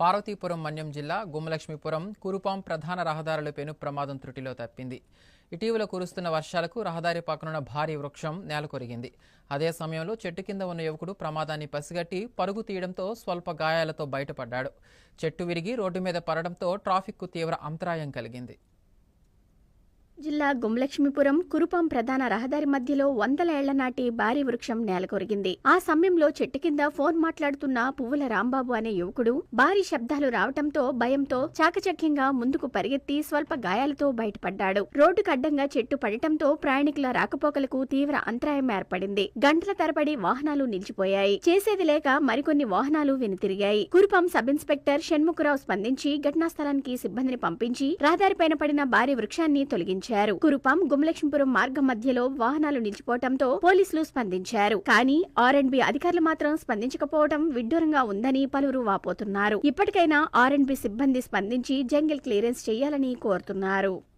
పార్వతీపురం మన్యం జిల్లా గుమ్మలక్ష్మీపురం కురుపాం ప్రధాన రహదారుల పెను ప్రమాదం త్రుటిలో తప్పింది. ఇటీవల కురుస్తున్న వర్షాలకు రహదారి పక్కనున్న భారీ వృక్షం నేలకొరిగింది. అదే సమయంలో చెట్టు కింద ఉన్న యువకుడు ప్రమాదాన్ని పసిగట్టి పరుగు తీయడంతో స్వల్ప గాయాలతో బయటపడ్డాడు. చెట్టు విరిగి రోడ్డు మీద పడడంతో ట్రాఫిక్కు తీవ్ర అంతరాయం కలిగింది. జిల్లా గుమ్మలక్ష్మీపురం కురుపం ప్రధాన రహదారి మధ్యలో వందల ఏళ్ళ నాటి భారీ వృక్షం నేలకొరిగింది. ఆ సమయంలో చెట్టు కింద ఫోన్ మాట్లాడుతున్న పువ్వుల రాంబాబు అనే యువకుడు భారీ శబ్దాలు రావటంతో భయంతో చాకచక్యంగా ముందుకు పరిగెత్తి స్వల్ప గాయాలతో బయటపడ్డాడు. రోడ్డుకు అడ్డంగా చెట్టు పడటంతో ప్రయాణికుల రాకపోకలకు తీవ్ర అంతరాయం ఏర్పడింది. గంటల తరబడి వాహనాలు నిలిచిపోయాయి. చేసేది లేక మరికొన్ని వాహనాలు వెనుతిరిగాయి. కురుపం సబ్ ఇన్స్పెక్టర్ షణ్ముఖరావు స్పందించి ఘటనా స్థలానికి సిబ్బందిని పంపించి రహదారిపైన పడిన భారీ వృక్షాన్ని తొలగించారు. కురుపాం గుమలక్ష్మీపురం మార్గం మధ్యలో వాహనాలు నిలిచిపోవడంతో పోలీసులు స్పందించారు. కానీ ఆర్ అండ్ బి అధికారులు మాత్రం స్పందించకపోవడం విడ్డూరంగా ఉందని పలువురు వాపోతున్నారు. ఇప్పటికైనా ఆర్ అండ్ బి సిబ్బంది స్పందించి జంగిల్ క్లియరెన్స్ చేయాలని కోరుతున్నారు.